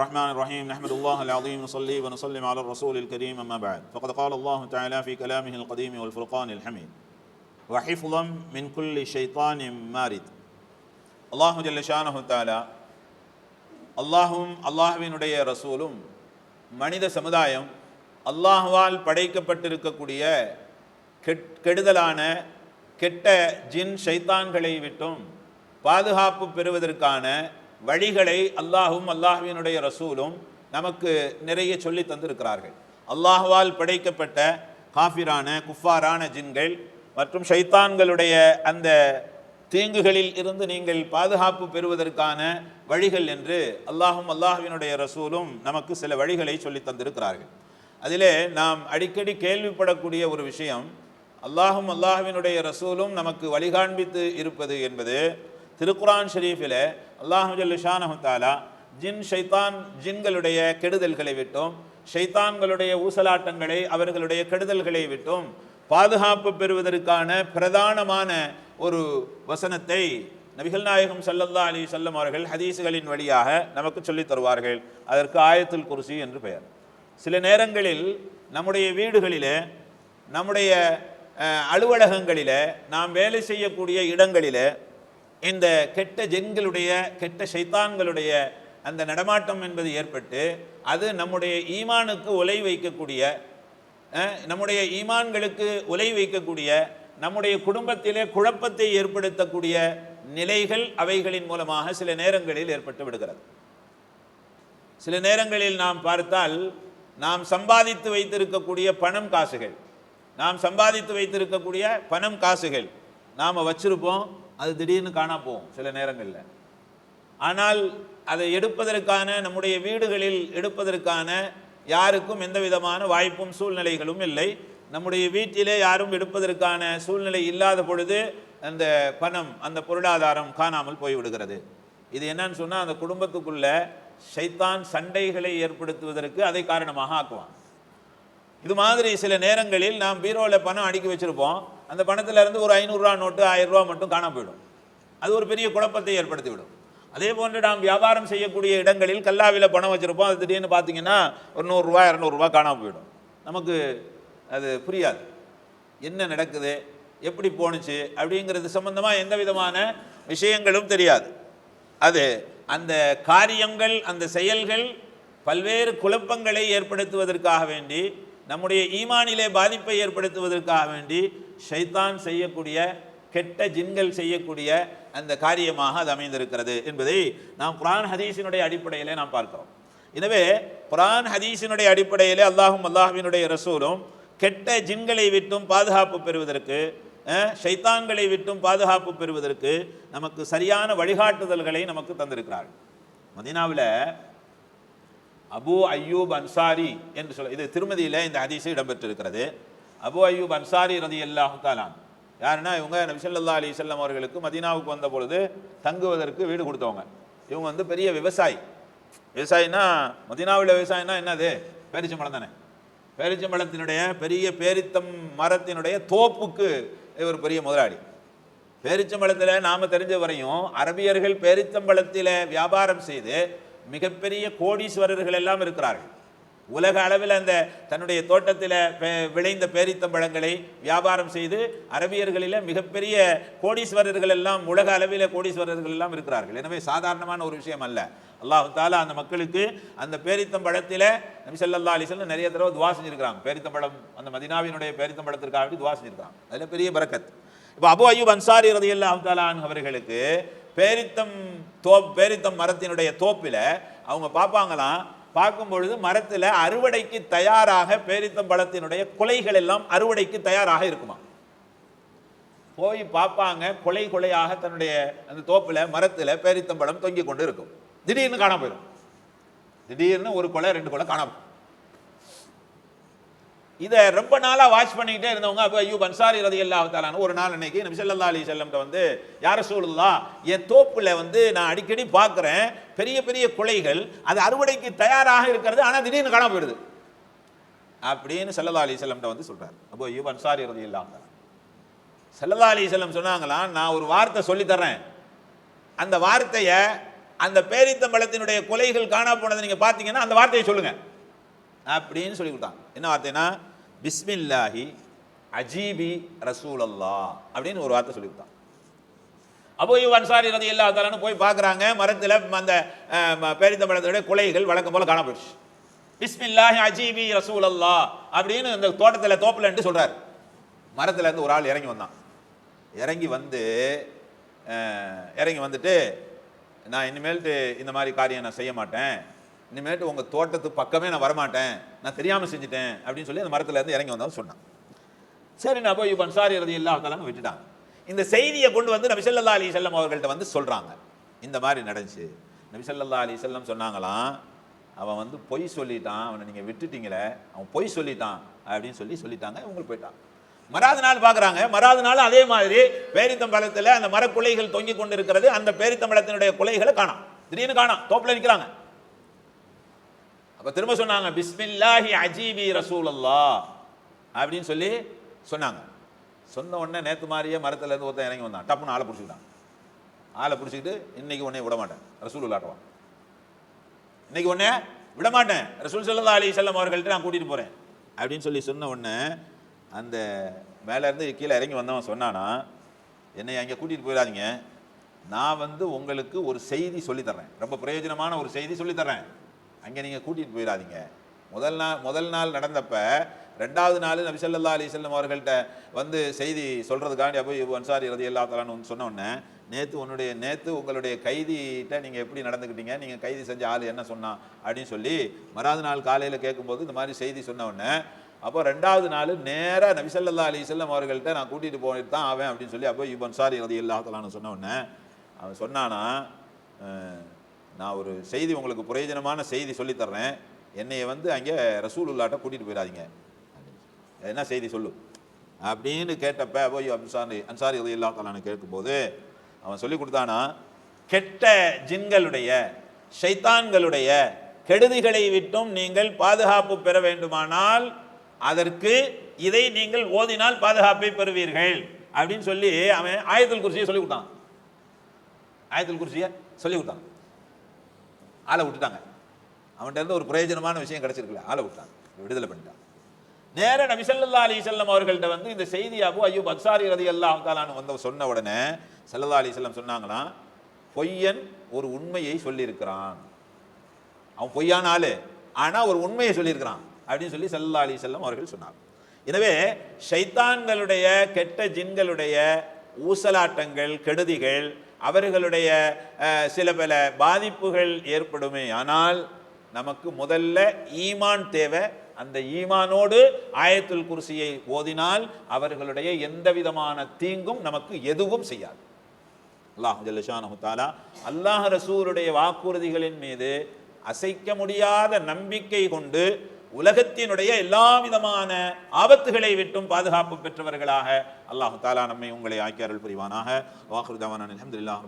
الرحمن الرحيم نحمد الله العظيم نصلي ونسلم على الرسول الكريم أما بعد فقد قال الله تعالى في كلامه القديم والفرقان الحميد وحفظا من كل شيطان مارد அல்லாஹு ஜல்லஷானஹு தாலா அல்லாஹும் அல்லாஹுவினுடைய ரசூலும் மனித சமுதாயம் அல்லாஹுவால் படைக்கப்பட்டிருக்கக்கூடிய கெட் கெடுதலான கெட்ட ஜின் ஷைத்தான்களை விட்டும் பாதுகாப்பு பெறுவதற்கான வழிகளை அல்லாஹும் அல்லாஹுவினுடைய ரசூலும் நமக்கு நிறைய சொல்லி தந்திருக்கிறார்கள். அல்லாஹுவால் படைக்கப்பட்ட காஃபிரான குஃபாரான ஜின்கள் மற்றும் ஷைத்தான்களுடைய அந்த தீங்குகளில் இருந்து நீங்கள் பாதுகாப்பு பெறுவதற்கான வழிகள் என்று அல்லாஹும் அல்லாஹுவினுடைய ரசூலும் நமக்கு சில வழிகளை சொல்லி தந்திருக்கிறார்கள். அதிலே நாம் அடிக்கடி கேள்விப்படக்கூடிய ஒரு விஷயம் அல்லாஹும் அல்லாஹுவினுடைய ரசூலும் நமக்கு வழிகாண்பித்து இருப்பது என்பது திருக்குரான் ஷெரீஃபில் அல்லாஹு தாலா ஜின் ஷைத்தான் ஜின்களுடைய கெடுதல்களை விட்டும். ஷைத்தான்களுடைய ஊசலாட்டங்களை அவர்களுடைய கெடுதல்களை விட்டும். பாதுகாப்பு பெறுவதற்கான பிரதானமான ஒரு வசனத்தை நபிகள் நாயகம் சல்லல்லா அலி சொல்லம் அவர்கள் ஹதீஸுகளின் வழியாக நமக்கு சொல்லித் தருவார்கள். அதற்கு ஆயத்துல் குருசி என்று பெயர். சில நேரங்களில் நம்முடைய வீடுகளிலே நம்முடைய அலுவலகங்களில் அலுவலகங்களிலே நாம் வேலை செய்யக்கூடிய இடங்களிலே இந்த கெட்ட ஜென்களுடைய கெட்ட சைத்தான்களுடைய அந்த நடமாட்டம் என்பது ஏற்பட்டு அது நம்முடைய ஈமானுக்கு உலை வைக்கக்கூடிய நம்முடைய ஈமான்களுக்கு உலை வைக்கக்கூடிய நம்முடைய குடும்பத்திலே குழப்பத்தை ஏற்படுத்தக்கூடிய நிலைகள் அவைகளின் மூலமாக சில நேரங்களில் ஏற்பட்டு விடுகிறது. சில நேரங்களில் நாம் பார்த்தால் நாம் சம்பாதித்து வைத்திருக்கக்கூடிய பணம் காசுகள் நாம் சம்பாதித்து வைத்திருக்கக்கூடிய பணம் காசுகள் நாம் வச்சிருப்போம் அது திடீர்னு காணா போகும் சில நேரங்களில். ஆனால் அதை எடுப்பதற்கான நம்முடைய வீடுகளில் எடுப்பதற்கான யாருக்கும் எந்த விதமான வாய்ப்பும் சூழ்நிலைகளும் இல்லை. நம்முடைய வீட்டிலே யாரும் எடுப்பதற்கான சூழ்நிலை இல்லாத பொழுது அந்த பணம் அந்த பொருளாதாரம் காணாமல் போய்விடுகிறது. இது என்னன்னு சொன்னால் அந்த குடும்பத்துக்குள்ள ஷைத்தான் சண்டைகளை ஏற்படுத்துவதற்கு அதை காரணமாக ஆக்குவான். இது மாதிரி சில நேரங்களில் நாம் பீரோவில் பணம் அடுக்கி வச்சிருப்போம். அந்த பணத்துல இருந்து ஒரு ஐநூறுரூவா நோட்டு ஆயிரரூவா மட்டும் காணாம போயிடும். அது ஒரு பெரிய குழப்பத்தை ஏற்படுத்திவிடும். அதே போன்று நாம் வியாபாரம் செய்யக்கூடிய இடங்களில் கல்லாவில் பணம் வச்சிருப்போம். அது திடீர்னு பார்த்தீங்கன்னா ஒரு நூறுரூவா இரநூறுவா காணாமல் போயிடும். நமக்கு அது புரியாது. என்ன நடக்குது? எப்படி போணுச்சு? அப்படிங்கிறது சம்பந்தமாக எந்த விதமான விஷயங்களும் தெரியாது. அது அந்த காரியங்கள் அந்த செயல்கள் பல்வேறு குழப்பங்களை ஏற்படுத்துவதற்காக வேண்டி நம்முடைய ஈமானிலே பாதிப்பை ஏற்படுத்துவதற்காக வேண்டி ஷைத்தான் செய்யக்கூடிய கெட்ட ஜின்கள் செய்யக்கூடிய அந்த காரியமாக அது அமைந்திருக்கிறது என்பதை நாம் குரான் ஹதீஸினுடைய அடிப்படையிலே நாம் பார்க்கிறோம். எனவே குரான் ஹதீஸினுடைய அடிப்படையிலே அல்லாஹும் அல்லாஹ்வினுடைய ரசூலும் கெட்ட ஜின்களை விட்டும் பாதுகாப்பு பெறுவதற்கு ஷைத்தான்களை விட்டும் பாதுகாப்பு பெறுவதற்கு நமக்கு சரியான வழிகாட்டுதல்களை நமக்கு தந்திருக்கிறார்கள். மதினாவில் அபு அய்யூப் அன்சாரி என்று சொல்ல இது திருமதியில் இந்த ஹதீஸ் இடம்பெற்றிருக்கிறது. அபு அய்யூப் அன்சாரி ரதி அல்லாஹு தாலான் யாருன்னா இவங்க நபிசல்லா அலி அலைஹி அவர்களுக்கு மதீனாவுக்கு வந்த பொழுது தங்குவதற்கு வீடு கொடுத்தவங்க. இவங்க வந்து பெரிய விவசாயி. விவசாயினா மதினாவில் விவசாயம்னா என்னது? பேரிச்சம்பழம் தானே. பேரிச்சம்பழத்தினுடைய பெரிய பேரித்தம் மரத்தினுடைய தோப்புக்கு இவர் பெரிய முதலாளி. பேரிச்சம்பழத்தில் நாம் தெரிஞ்ச வரையும் அரபியர்கள் பேரிச்சம்பழத்தில் வியாபாரம் செய்து மிகப்பெரிய கோடீஸ்வரர்கள் எல்லாம் இருக்கிறார்கள். உலக அளவில் அந்த தன்னுடைய தோட்டத்தில் விளைந்த பேரித்தம்பழங்களை வியாபாரம் செய்து அரபியர்களில் மிகப்பெரிய கோடீஸ்வரர்கள் எல்லாம் உலக அளவில் கோடீஸ்வரர்கள் எல்லாம் இருக்கிறார்கள். எனவே சாதாரணமான ஒரு விஷயம் அல்ல. அல்லாஹ் தாலா அந்த மக்களுக்கு அந்த பேரித்தம்பழத்தில் நபிசல்லா ஸல்லல்லாஹு நிறைய தடவை துவா செஞ்சிருக்கிறாங்க பேரித்தம்பழம் அந்த மதினாவினுடைய பேரித்தம்பழத்திற்காக வேண்டி துவா செஞ்சிருக்காங்க அதில் பெரிய பரக்கத். இப்போ அபு அய்யூப் அன்சாரி ரதியல்லாஹு தஆலா அவர்களுக்கு பேரித்தம் தோப் பேரித்தம் மரத்தினுடைய தோப்பில் அவங்க பார்ப்பாங்களாம் பார்க்கும் பொழுது மரத்தில் அறுவடைக்கு தயாராக பேரித்தம்பழத்தினுடைய குலைகள் எல்லாம் அறுவடைக்கு தயாராக இருக்குமா? போய் பார்ப்பாங்க கொலை கொலையாக தன்னுடைய அந்த தோப்பில் மரத்தில் பேரித்தம்பழம் தொங்கிக் கொண்டு இருக்கும். திடீர்னு காணாம போயிடும் திடீர்னு ஒரு கொலை ரெண்டு கொலை காணாம போயிடும். இதை ரொம்ப நாளாக வாட்ச் பண்ணிக்கிட்டே இருந்தவங்க அப்போ ஐயோ பன்சாரி ரதி அல்லாஹாலான ஒரு நாள் அன்னைக்கு நபி ஸல்லல்லாஹு அலி செல்லம்கிட்ட வந்து யார சொல்லுதா என் தோப்பில் வந்து நான் அடிக்கடி பார்க்குறேன் பெரிய பெரிய குலைகள் அது அறுவடைக்கு தயாராக இருக்கிறது ஆனால் திடீர்னு காணாம போயிடுது. அப்படின்னு ஸல்லல்லாஹு அலி செல்லம்கிட்ட வந்து சொல்கிறார் அப்போ ஐயோ பன்சாரி ரதி எல்லா ஸல்லல்லாஹு அலி செல்லம் சொன்னாங்களாம் நான் ஒரு வார்த்தை சொல்லித்தரேன் அந்த வார்த்தையை அந்த பேரித்தம்பளத்தினுடைய கொலைகள் காணா போனதை நீங்கள் பார்த்தீங்கன்னா அந்த வார்த்தையை சொல்லுங்கள் அப்படின்னு சொல்லி கொடுத்தாங்க என்ன வார்த்தைன்னா பிஸ்மில்லாஹி அஜீபி ரசூலல்லா அப்படின்னு ஒரு வார்த்தை சொல்லி கொடுத்தாங்க அப்போ இவ் அன்சாரி ரதி எல்லா தலன்னு போய் பார்க்குறாங்க. மரத்தில் அந்த அஹ், பேரித்தம்பழத்தினுடைய குலைகள் வழக்கம் போல் காணப்படுச்சு பிஸ்மில்லாஹி அஜீபி ரசூலல்லா அப்படின்னு இந்த தோட்டத்தில் தோப்பில்ன்ட்டு சொல்கிறார் மரத்தில் இருந்து ஒரு ஆள் இறங்கி வந்தான். இறங்கி வந்து இறங்கி வந்துட்டு நான் இனிமேல்ட்டு இந்த மாதிரி காரியம் நான் செய்ய மாட்டேன். இனிமேட்டு உங்கள் தோட்டத்து பக்கமே நான் வரமாட்டேன். நான் தெரியாமல் செஞ்சுட்டேன் அப்படின்னு சொல்லி அந்த மரத்தில் இருந்து இறங்கி வந்தவன் சொன்னான். சரி நான் போய் பன்சாரி இறுதி எல்லா தலான்னு விட்டுட்டாங்க. இந்த செய்தியை கொண்டு வந்து நபிசல்லா அலி செல்லம் அவர்கள்ட்ட வந்து சொல்கிறாங்க இந்த மாதிரி நடந்துச்சு. நபிசல்லா அலி செல்லம் சொன்னாங்களாம் அவன் வந்து பொய் சொல்லிட்டான். அவனை நீங்கள் விட்டுட்டீங்களே அவன் பொய் சொல்லிட்டான் அப்படின்னு சொல்லி சொல்லிட்டாங்க இவங்களுக்கு போயிட்டான் மறாத நாள் பார்க்குறாங்க. மறாவது நாள் அதே மாதிரி பேரித்தம்பழத்தில் அந்த மரக்குலைகள் தொங்கிக் கொண்டிருக்கிறது. அந்த பேரித்தம்பழத்தினுடைய குலைகளை காணாம். திடீர்னு காணோம். தோப்பில் நிற்கிறாங்க அப்போ திரும்ப சொன்னாங்க பிஸ்மில்லாஹி அஜீபி ரசூலல்லா அப்படின்னு சொல்லி சொன்னாங்க. சொன்ன உடனே நேற்று மாதிரியே மரத்துலேருந்து ஒருத்தன் இறங்கி வந்தான். டப்புன்னு ஆளை பிடிச்சிக்கிட்டான். ஆளை பிடிச்சிக்கிட்டு இன்னைக்கு உடனே விட மாட்டேன். ரசூல் விளாட்டுவான் இன்னைக்கு உடனே விட மாட்டேன். ரசூல் சல்லா அலி செல்லம் அவர்கள்ட்ட நான் கூட்டிகிட்டு போகிறேன் அப்படின்னு சொல்லி சொன்ன உடனே அந்த மேலேருந்து கீழே இறங்கி வந்தவன் சொன்னானா என்னை அங்கே கூட்டிகிட்டு போயிடாதீங்க. நான் வந்து உங்களுக்கு ஒரு செய்தி சொல்லித்தர்றேன் ரொம்ப பிரயோஜனமான ஒரு செய்தி சொல்லித்தர்றேன் அங்கே நீங்கள் கூட்டிகிட்டு போயிடாதீங்க. முதல் நாள் முதல் நாள் நடந்தப்ப ரெண்டாவது நாள் நபி ஸல்லல்லாஹு அலைஹி அவர்கள்ட்ட வந்து செய்தி சொல்கிறதுக்காண்டி அப்போ இவ் அன்சாரி ரதி எல்லா தலான்னு சொன்ன உடனே நேற்று உன்னுடைய நேற்று உங்களுடைய கைதிகிட்ட நீங்கள் எப்படி நடந்துக்கிட்டீங்க நீங்கள் கைதி செஞ்ச ஆள் என்ன சொன்னான் அப்படின்னு சொல்லி மறாவது நாள் காலையில் கேட்கும்போது இந்த மாதிரி செய்தி சொன்ன உடனே அப்போ ரெண்டாவது நாள் நேராக நபிசல்லா ஸல்லல்லாஹு அலைஹி அவர்கள்ட்ட நான் கூட்டிகிட்டு போயிட்டு தான் ஆவேன் அப்படின்னு சொல்லி அப்போ இவ் அன்சாரி ரதி அல்லா தலான்னு சொன்ன உடனே அவன் சொன்னானா நான் ஒரு செய்தி உங்களுக்கு பிரயோஜனமான செய்தி சொல்லித்தர்றேன் என்னையை வந்து அங்கே ரசூலுல்லாட்ட கூட்டிகிட்டு போயிடாதீங்க. என்ன செய்தி சொல்லு. அப்படின்னு கேட்டப்ப போய் அன்சாரி அன்சாரி இல்லா தலான்னு கேட்கும்போது அவன் சொல்லி கொடுத்தானா கெட்ட ஜின்களுடைய ஷைத்தான்களுடைய கெடுதிகளை விட்டும் நீங்கள் பாதுகாப்பு பெற வேண்டுமானால் அதற்கு இதை நீங்கள் ஓதினால் பாதுகாப்பை பெறுவீர்கள். அப்படின்னு சொல்லி அவன் ஆயத்தில் குர்சியை சொல்லி கொடுத்தான். ஆயத்தில் குர்சியை சொல்லி கொடுத்தான். ஆளை விட்டுட்டாங்க. அவன்கிட்ட இருந்து ஒரு பிரயோஜனமான விஷயம் கிடைச்சிருக்குல்ல ஆளை விட்டாங்க விடுதலை பண்ணிட்டான் நேர நபி ஸல்லல்லாஹு அலைஹி அவர்கள்ட்ட வந்து இந்த செய்தி அபு அய்யூப் ரதி அல்லா தஆலான்னு வந்த சொன்ன உடனே சல்லா அலி செல்லம் சொன்னாங்களாம் பொய்யன் ஒரு உண்மையை சொல்லியிருக்கிறான். அவன் பொய்யான ஆளு ஆனால் ஒரு உண்மையை சொல்லியிருக்கிறான் அப்படின்னு சொல்லி சல்லா அலி செல்லம் அவர்கள் சொன்னார் எனவே ஷைத்தான்களுடைய கெட்ட ஜின்களுடைய ஊசலாட்டங்கள் கெடுதிகள் அவர்களுடைய சில பல பாதிப்புகள் ஏற்படுமே. ஆனால் நமக்கு முதல்ல ஈமான் தேவை. அந்த ஈமானோடு ஆயத்துல் குர்சியை ஓதினால் அவர்களுடைய எந்த விதமான தீங்கும் நமக்கு எதுவும் செய்யாது. அல்லாஹ் ஜல்லஷானஹு தஆலா அல்லாஹ் ரசூருடைய வாக்குறுதிகளின் மீது அசைக்க முடியாத நம்பிக்கை கொண்டு உலகத்தினுடைய எல்லா விதமான ஆபத்துகளை விட்டும் பாதுகாப்பு பெற்றவர்களாக அல்லாஹ் தாலா நம்மை உங்களை ஆக்கியாரல் புரிவானாக. வாக்குதாவான அல்ஹம்துலில்லாஹ்